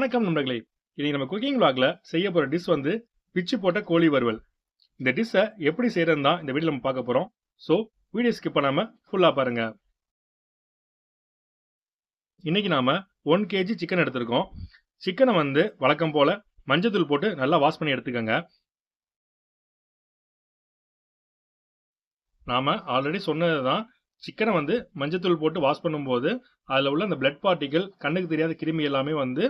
வணக்கம் நண்பர்களே. இன்னைக்கு நம்ம குக்கிங் வாக்ல செய்ய போற டிஷ் வந்து பிச்சு போட்ட கோழி வறுவல். இந்த டிஷ்ஷை எப்படி செய்யறதுன்னு தான் இந்த வீடியோ நம்ம பார்க்க போறோம். ஸோ வீடியோ ஸ்கிப் பண்ணாம ஃபுல்லா பாருங்க. இன்னைக்கு நாம ஒன் கேஜி சிக்கன் எடுத்திருக்கோம். சிக்கனை வந்து வழக்கம் போல மஞ்சத்தூள் போட்டு நல்லா வாஷ் பண்ணி எடுத்துக்கோங்க. நாம ஆல்ரெடி சொன்னது தான் சிக்கனை வந்து மஞ்சத்தூள் போட்டு வாஷ் பண்ணும்போது அதில் உள்ள அந்த பிளட் பார்ட்டிகள் கண்ணுக்கு தெரியாத கிருமி எல்லாமே வந்து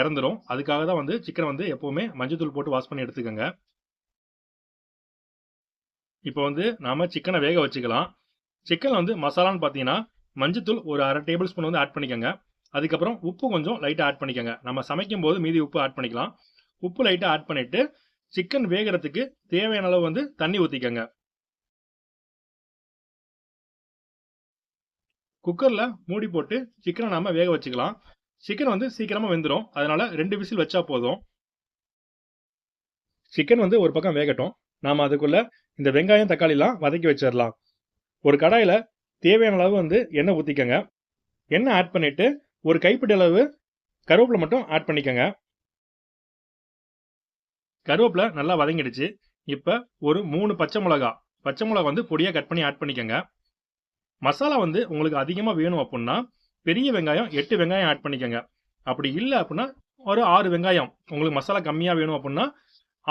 இறந்துரும். அதுக்காக தான் வந்து சிக்கனை வந்து எப்போவுமே மஞ்சத்தூள் போட்டு வாஷ் பண்ணி எடுத்துக்கோங்க. இப்போ வந்து நாம் சிக்கனை வேக வச்சுக்கலாம். சிக்கன் வந்து மசாலான்னு பார்த்தீங்கன்னா மஞ்சத்தூள் ஒரு அரை டேபிள் ஸ்பூன் வந்து ஆட் பண்ணிக்கோங்க. அதுக்கப்புறம் உப்பு கொஞ்சம் லைட்டாக ஆட் பண்ணிக்கோங்க. நம்ம சமைக்கும் போது மீதி உப்பு ஆட் பண்ணிக்கலாம். உப்பு லைட்டாக ஆட் பண்ணிவிட்டு சிக்கன் வேகிறதுக்கு தேவையான அளவு வந்து தண்ணி ஊற்றிக்கோங்க குக்கரில் மூடி போட்டு சிக்கனை நாம் வேக வச்சுக்கலாம். சிக்கன் வந்து சீக்கிரமாக வெந்துடும் அதனால் ரெண்டு விசில் வச்சா போதும். சிக்கன் வந்து ஒரு பக்கம் வேகட்டும். நாம் அதுக்குள்ளே இந்த வெங்காயம் தக்காளிலாம் வதக்கி வச்சிடலாம் ஒரு கடாயில் தேவையான அளவு வந்து எண்ணெய் ஊற்றிக்கங்க எண்ணெய் ஆட் பண்ணிவிட்டு ஒரு கைப்பிடி அளவு கருவேப்பிலை மட்டும் ஆட் பண்ணிக்கோங்க. கருவேப்பிலை நல்லா வதங்கிடுச்சு. இப்போ ஒரு மூணு பச்சை மிளகா. பச்சை மிளகா வந்து பொடியாக கட் பண்ணி ஆட் பண்ணிக்கோங்க. மசாலா வந்து உங்களுக்கு அதிகமாக வேணும் அப்படின்னா பெரிய வெங்காயம் எட்டு வெங்காயம் ஆட் பண்ணிக்கோங்க. அப்படி இல்லை அப்படின்னா ஒரு ஆறு வெங்காயம். உங்களுக்கு மசாலா கம்மியாக வேணும் அப்படின்னா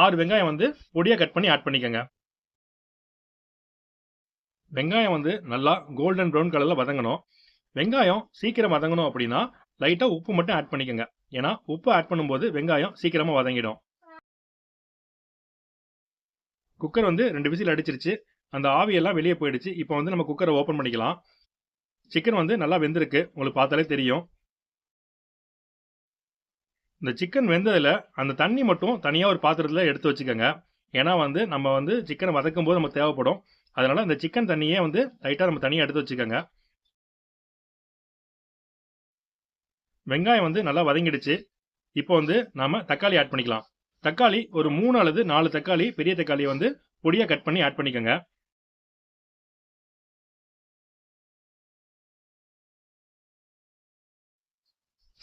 ஆறு வெங்காயம் வந்து பொடியாக கட் பண்ணி ஆட் பண்ணிக்கோங்க. வெங்காயம் வந்து நல்லா கோல்டன் ப்ரௌன் கலரில் வதங்கணும். வெங்காயம் சீக்கிரம் வதங்கணும் அப்படின்னா லைட்டாக உப்பு மட்டும் ஆட் பண்ணிக்கோங்க. ஏன்னா உப்பு ஆட் பண்ணும்போது வெங்காயம் சீக்கிரமாக வதங்கிடும். குக்கர் வந்து ரெண்டு விசில் அடிச்சிருச்சு. அந்த ஆவியெல்லாம் வெளியே போயிடுச்சு. இப்போ வந்து நம்ம குக்கரை ஓப்பன் பண்ணிக்கலாம். சிக்கன் வந்து நல்லா வெந்திருக்கு. உங்களுக்கு பார்த்தாலே தெரியும். இந்த சிக்கன் வெந்ததில் அந்த தண்ணி மட்டும் தனியாக ஒரு பாத்திரத்தில் எடுத்து வச்சுக்கோங்க. ஏன்னா வந்து நம்ம வந்து சிக்கனை வதக்கும் போது நமக்கு தேவைப்படும். அதனால் அந்த சிக்கன் தண்ணியே வந்து லைட்டாக நம்ம தனியாக எடுத்து வச்சுக்கோங்க. வெங்காயம் வந்து நல்லா வதங்கிடுச்சு. இப்போ வந்து நம்ம தக்காளி ஆட் பண்ணிக்கலாம். தக்காளி ஒரு மூணு அல்லது நாலு தக்காளி பெரிய தக்காளியை வந்து பொடியாக கட் பண்ணி ஆட் பண்ணிக்கோங்க.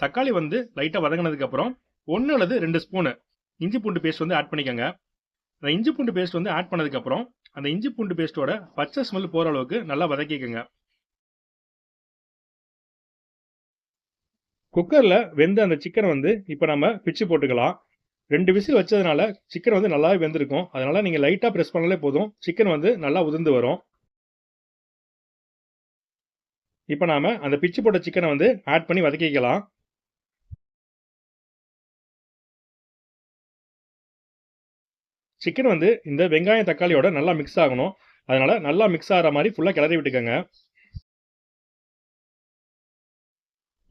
தக்காளி வந்து லைட்டாக வதங்கினதுக்கப்புறம் ஒன்று அல்லது ரெண்டு ஸ்பூனு இஞ்சி பூண்டு பேஸ்ட் வந்து ஆட் பண்ணிக்கோங்க. அந்த இஞ்சி பூண்டு பேஸ்ட் வந்து ஆட் பண்ணதுக்கப்புறம் அந்த இஞ்சி பூண்டு பேஸ்ட்டோட பச்சை ஸ்மெல் போகிற அளவுக்கு நல்லா வதக்கிக்கோங்க. குக்கரில் வெந்த அந்த சிக்கனை வந்து இப்போ நம்ம பிச்சு போட்டுக்கலாம். ரெண்டு விசில் வச்சதுனால சிக்கன் வந்து நல்லாவே வெந்திருக்கும். அதனால் நீங்கள் லைட்டாக ப்ரெஸ் பண்ணாலே போதும். சிக்கன் வந்து நல்லா உதிர்ந்து வரும். இப்போ நாம் அந்த பிச்சு போட்ட சிக்கனை வந்து ஆட் பண்ணி வதக்கிக்கலாம். சிக்கன் வந்து இந்த வெங்காயம் தக்காளியோட நல்லா மிக்ஸ் ஆகணும். அதனால் நல்லா மிக்ஸ் ஆகிற மாதிரி ஃபுல்லாக கிளறி விட்டுக்கோங்க.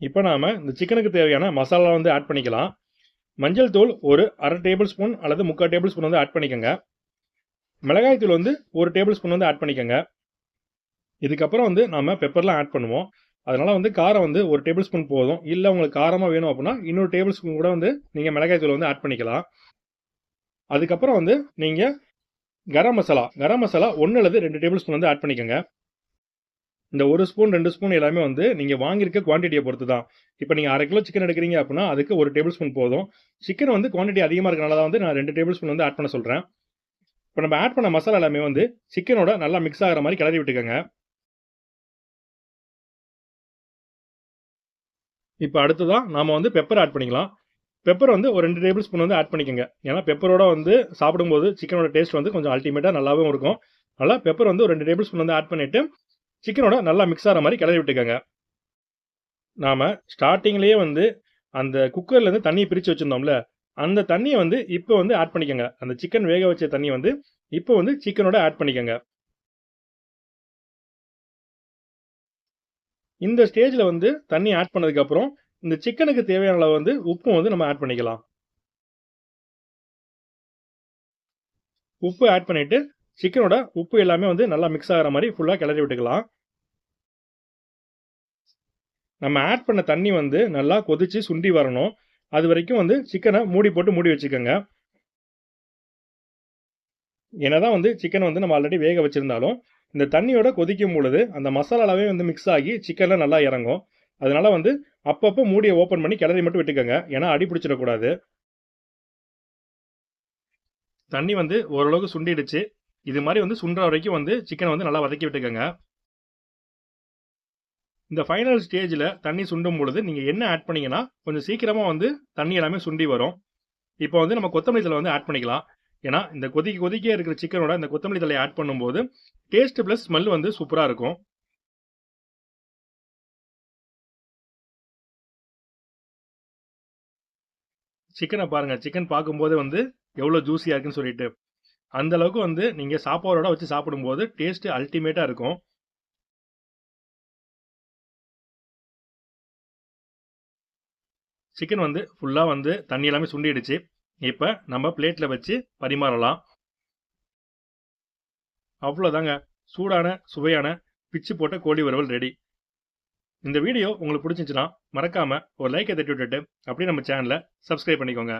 இப்போ நாம் இந்த சிக்கனுக்கு தேவையான மசாலா வந்து ஆட் பண்ணிக்கலாம். மஞ்சள் தூள் ஒரு அரை டேபிள் ஸ்பூன் அல்லது முக்கால் டேபிள் ஸ்பூன் வந்து ஆட் பண்ணிக்கோங்க. மிளகாய் தூள் வந்து ஒரு டேபிள் ஸ்பூன் வந்து ஆட் பண்ணிக்கோங்க. இதுக்கப்புறம் வந்து நாம் பெப்பர்லாம் ஆட் பண்ணுவோம். அதனால் வந்து காரம் வந்து ஒரு டேபிள் ஸ்பூன் போதும். இல்லை உங்களுக்கு காரமாக வேணும் அப்படின்னா இன்னொரு டேபிள் ஸ்பூன் கூட வந்து நீங்கள் மிளகாய் தூள் வந்து ஆட் பண்ணிக்கலாம். அதுக்கப்புறம் வந்து நீங்கள் கரம் மசாலா. கரம் மசாலா ஒன்று அல்லது ரெண்டு டேபிள் ஸ்பூன் வந்து ஆட் பண்ணிக்கோங்க. இந்த ஒரு ஸ்பூன் ரெண்டு ஸ்பூன் எல்லாமே வந்து நீங்கள் வாங்கியிருக்க குவான்டிட்டியை பொறுத்து தான் இப்போ நீங்கள் அரை கிலோ சிக்கன் எடுக்கிறீங்க அப்படின்னா அதுக்கு ஒரு டேபிள் ஸ்பூன் போதும். சிக்கன் வந்து குவான்டிட்டி அதிகமாக இருக்கனால தான் வந்து நான் ரெண்டு டேபிள் ஸ்பூன் வந்து ஆட் பண்ண சொல்கிறேன் இப்போ நம்ம ஆட் பண்ண மசாலா எல்லாமே வந்து சிக்கனோட நல்லா மிக்ஸ் ஆகிற மாதிரி கிளறி விட்டுக்கோங்க. இப்போ அடுத்ததாக நாம் வந்து பெப்பர் ஆட் பண்ணிக்கலாம். பெப்பர் வந்து ஒரு ரெண்டு டேபிள் ஸ்பூன் வந்து ஆட் பண்ணிக்கோங்க. ஏன்னா பெப்பரோட வந்து சாப்பிடும்போது சிக்கனோட டேஸ்ட் வந்து கொஞ்சம் அல்டிமேட்டாக நல்லாவும் இருக்கும். நல்லா பெப்பர் வந்து ஒரு ரெண்டு டேபிள் ஸ்பூன் வந்து ஆட் பண்ணிவிட்டு சிக்கனோட நல்லா மிக்ஸ் ஆகிற மாதிரி கிளறி விட்டுக்கோங்க. நாம் ஸ்டார்டிங்லேயே வந்து அந்த குக்கர்லேருந்து தண்ணியை பிரித்து வச்சுருந்தோம்ல அந்த தண்ணியை வந்து இப்போ வந்து ஆட் பண்ணிக்கோங்க. அந்த சிக்கன் வேக வச்ச தண்ணி வந்து இப்போ வந்து சிக்கனோட ஆட் பண்ணிக்கோங்க. இந்த ஸ்டேஜில் வந்து தண்ணி ஆட் பண்ணதுக்கப்புறம் இந்த சிக்கனுக்கு தேவையான அளவு வந்து உப்பும் வந்து நம்ம ஆட் பண்ணிக்கலாம். உப்பு ஆட் பண்ணிட்டு சிக்கனோட உப்பு எல்லாமே வந்து நல்லா மிக்ஸ் ஆகிற மாதிரி ஃபுல்லாக கிளறி விட்டுக்கலாம். நம்ம ஆட் பண்ண தண்ணி வந்து நல்லா கொதிச்சு சுண்டி வரணும். அது வரைக்கும் வந்து சிக்கனை மூடி போட்டு மூடி வச்சுக்கோங்க. என்னதான் வந்து சிக்கனை வந்து நம்ம ஆல்ரெடி வேக வச்சிருந்தாலும் இந்த தண்ணியோட கொதிக்கும் பொழுது அந்த மசாலாவே வந்து மிக்ஸ் ஆகி சிக்கனில் நல்லா இறங்கும். அதனால வந்து அப்பப்போ மூடியை ஓப்பன் பண்ணி கிளறி மட்டும் விட்டுக்கோங்க. ஏன்னா அடி பிடிச்சிடக்கூடாது. தண்ணி வந்து ஓரளவுக்கு சுண்டிடுச்சு. இது மாதிரி வந்து சுண்டுற வரைக்கும் வந்து சிக்கனை வந்து நல்லா வதக்கி விட்டுக்கோங்க. இந்த ஃபைனல் ஸ்டேஜில் தண்ணி சுண்டும் பொழுது நீங்கள் என்ன ஆட் பண்ணீங்கன்னா கொஞ்சம் சீக்கிரமாக வந்து தண்ணி எல்லாமே சுண்டி வரும். இப்போ வந்து நம்ம கொத்தமல்லி தலை வந்து ஆட் பண்ணிக்கலாம். ஏன்னா இந்த கொதிக்க கொதிக்கே இருக்கிற சிக்கனோட இந்த கொத்தமல்லி தலையை ஆட் பண்ணும்போது டேஸ்ட் ப்ளஸ் ஸ்மெல் வந்து சூப்பராக இருக்கும். சிக்கனை பாருங்கள் சிக்கன் பார்க்கும்போது வந்து எவ்வளோ ஜூஸியாக இருக்குன்னு சொல்லிட்டு. அந்த அளவுக்கு வந்து நீங்கள் சாப்பாடோட வச்சு சாப்பிடும்போது டேஸ்ட்டு அல்டிமேட்டாக இருக்கும். சிக்கன் வந்து ஃபுல்லாக வந்து தண்ணி எல்லாமே சுண்டிடுச்சு. இப்போ நம்ம பிளேட்டில் வச்சு பரிமாறலாம். அவ்வளோதாங்க சூடான சுவையான பிச்சு போட்ட கோழி வறுவல் ரெடி இந்த வீடியோ உங்களுக்கு பிடிச்சிருந்துச்சுன்னா மறக்காம ஒரு லைக்கை தட்டி விட்டுட்டு அப்படியே நம்ம சேனலை சப்ஸ்கிரைப் பண்ணிக்கோங்க.